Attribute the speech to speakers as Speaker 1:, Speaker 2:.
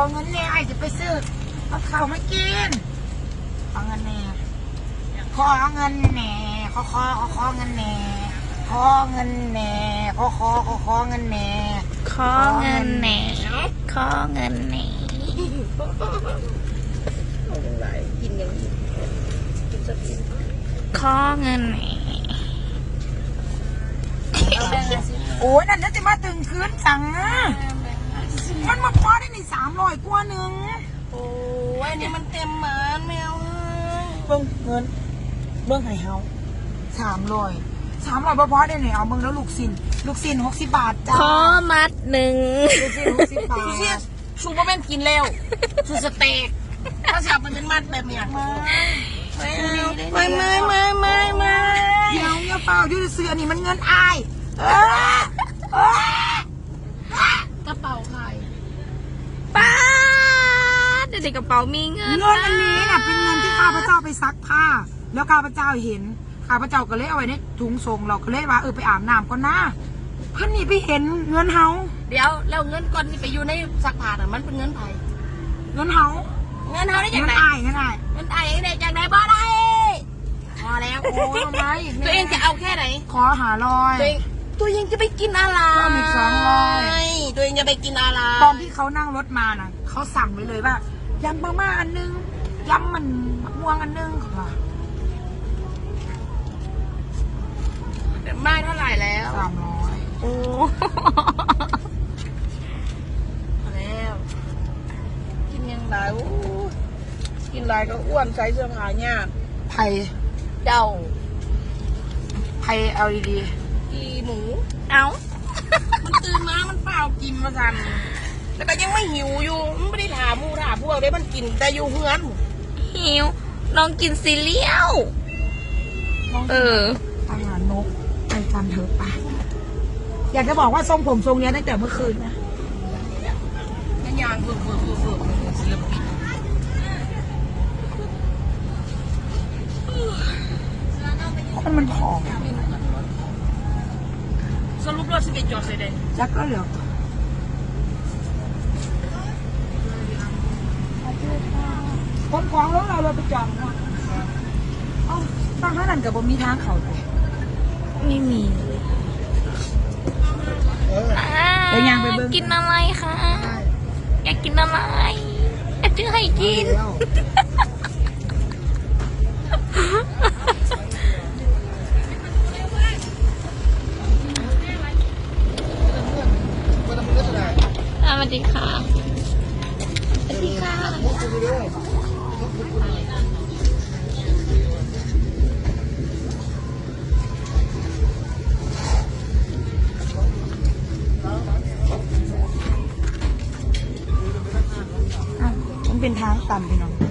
Speaker 1: อเงินแน่ไอ้จะไปซื้อเอาข้าวมากินขอเงินแน่ขอเงินแน่ขอขอขอขอเงินแน่ขอเงินแน่ขอขอขอขอเงินแน่
Speaker 2: ขอเงินแหน่ขอเงินแหน่
Speaker 3: เอาอย่างไรกินอย่างนี้กินสักที
Speaker 2: ขอเงินแหน่
Speaker 3: เอาแบ่งมาสิ
Speaker 1: โอ้ยนั่นน่าจะมาตึงคืนสั่งอะ มันมาพอได้ในสามร้อยกว่าหนึ่ง
Speaker 3: โอ้ยอันนี้มันเต็มหมานแมว
Speaker 1: เบิ้งเงินเบิ้งไห้เฮาสามร้อยสามร้อยพอได้เนี่ยเอาเบิ้งแล้วลูกสินลูกสินหกสิบบาทจ้า
Speaker 2: ขอมัดหนึ่ง
Speaker 1: ลูกสินหกสิบบาท
Speaker 3: ชูเชียชูบ่แม่นกินแล้วชูสเต็กถ้าจะเอาเป็นมัดแบบเนี้ยไม่ไม่ไม่ไม่ไม่ไม่
Speaker 1: เดี๋ยวอย่าเปล่าอยู่ในเสื้อนี่มันเงินอายเออเออก
Speaker 3: ระเป๋าใคร
Speaker 2: ป้า ดเดี๋ยวในกระเป๋ามีเงิน
Speaker 1: เงินอันนี้น่ะเป็นเงินที่ข้าพเจ้าไปซักผ้า แล้วข้าพเจ้าเห็นข้าพเจ้าก็เลยเอาไว้ในถุงส่งเราก็เลยว่าเออไปอาบน้ำก่อนนะเพื่อนนี่ไปเห็นเงินเฮา
Speaker 3: เดี๋ยวแล้วเงินก้อนที่ไปอยู่ในซักผ้าน่ะมันเป็นเงินไผ
Speaker 1: เงินเฮา
Speaker 3: เงินเฮาได้จาก
Speaker 1: เงิน
Speaker 3: ไหน
Speaker 1: อายเงินอาย
Speaker 3: เงินไอ้ได้จากไหนบ่ได้
Speaker 1: พอแล้วโอ้ยทำไม
Speaker 3: ตัวเองจะเอาแค่ไหน
Speaker 1: ขอหาลอย
Speaker 3: ตัวเองตัวเองจะไปกินอะไร
Speaker 1: ก็มีสองร้อย
Speaker 3: ตัวเองจะไปกินอะไร
Speaker 1: ตอนที่เขานั่งรถมาน่ะเขาสั่งไว้เลยว่า ยำมาม่าอันนึงยำมันมะม่วงอันนึงเขาว่า
Speaker 3: ไม่เท่าไหร่แล้ว
Speaker 1: สามร้อย
Speaker 2: โอ้
Speaker 3: แล้ว กินยังไงโอ้กินไรก็อ้วนใส่เสื้อผ้ายาก
Speaker 1: ไผ่
Speaker 3: เจ้า
Speaker 1: ไผ่เอาดี
Speaker 3: อีหมู
Speaker 2: เอา
Speaker 3: มันตื่นมา มันเปล่ากินมาสั่น แล้วก็ยังไม่หิวอยู่มันไม่ได้ถามหมูถามพวกเลยมันกินแต่อยู่เฮือน
Speaker 2: หิวน้องกินซีเรียล
Speaker 1: ๆน้อง
Speaker 2: เออ
Speaker 1: อาหารนกไปกันเถอะไปอยากจะบอกว่าทรงผมทรงเนี้ยตั้งแต่เมื่อคืนนะ
Speaker 3: มันยางฝึกฝึกฝึกฝึกศิลปิน
Speaker 1: คนมันผอม
Speaker 3: สรุปเราสิไปจอดเลยเด้
Speaker 1: จักก็เหลือ คนของรถเราเราไปจอดนะเอ้าตั้งท่านั้นกับบมีทางเขาเลย
Speaker 2: ไม่มี
Speaker 1: เดี๋ยวยางไปเบิ่ง
Speaker 2: กินอะไรคะอยากกินอะไรอยากซื้อให้กิน สวัสดีค่ะสวัสดีค่ะ
Speaker 1: อะมันเป็นทางต่ำพี่น้อง